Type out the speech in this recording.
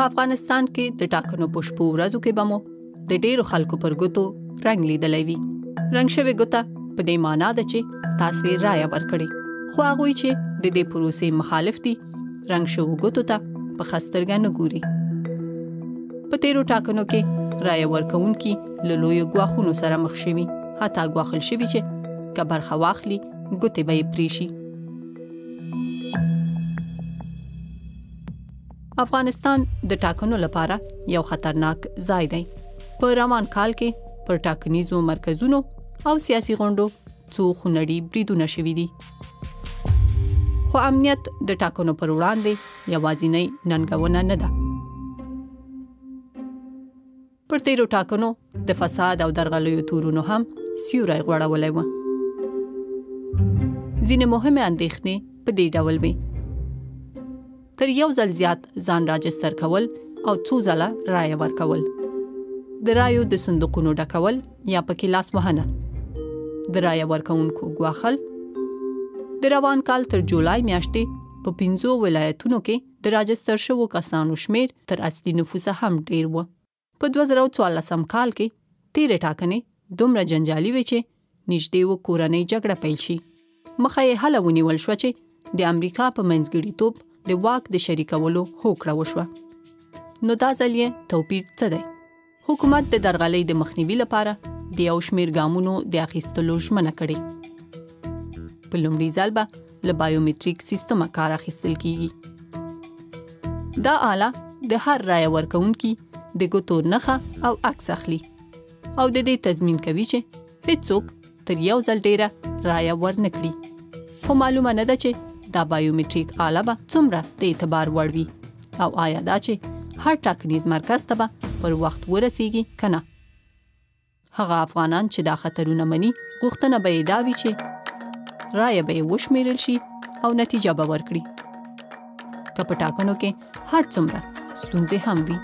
په افغانستان کې د ټاکنو په شپو ورځو کې بمو د ډیرو خلکو پر ګوتو رنگ لیدلې وي. رنگ شوی ګوته په دې معنی ده چې تاسو رائے ورکړي خو هغه چې د دې پروسې مخالف دي رنگ شو ګوتو ته په خسترګا نه ګوري. په تیرو ټاکنو کې رائے ورکونکي له لوی غواخونو سره مخ شوي حتی غواخل شوي چې کبر خواخلي ګوتې به پریشي افغانستان د ټاکنو لپاره یو خطرناک ځای دی. په روان کال کې پر ټاکنیزو مرکزونو او سیاسي غونډو څو خنړی بریدونه شوې دي. خو امنیت د ټاکنو پر وړاندې یوازینی ننګونه نه ده. پر تیرو ټاکنو د فساد او درغلیو تورونو هم سیورای غوړولې و. ځینې مهمه اندېښنې په دې ډول وي تر یو ځل زیات ځان راجستر کول او څو ځله رائے ورکول. د رایو د صندوقونو ډکول یا پکې لاس وهنه. د رائے ورکونکو غواخل د روان کال تر جولای میاشتې په 15 ولایتونو کې د راجستر شوو کسانو شمیر تر اصلي نفوس هم ډیر و. په 2014 کال کې تیر ټاکنې دومره جنجالي وي چې نږدې و کورنۍ جګړه پیل شي. مخه یې حل ونیول شو چې د امریکا په منځګړیتوب د واک د شریکولو هوکړه وشوه. نو دا ځل یې توپیر څه دی؟ حکومت د درغلۍ د مخنیوي لپاره د یو شمیر ګامونو د اخیستلو ژمنه کړې. په لومړي ځل به له بایومټریک سیستم کار اخیستل کیږي دا آله د هر رای ورکونکو د ګوتو نخه او عکس اخلي. او د دې تضمین کوي چې هیڅوک تر یو ځل ډیره رای ورنکړي خو معلومه نه ده چې دا بایومټریک آله به څومره د اعتبار وړ وي. او آیا دا چې هر ټاکنیز مرکز ته به پر وخت ورسیږي کنه هغه افغانان چې دا خطرونه مني غوښتنه به دا وي چې رائے به وشمیرل شي او نتیجه به ورکړي. که په ټاکنو کې هر څومره ستونزې هم وي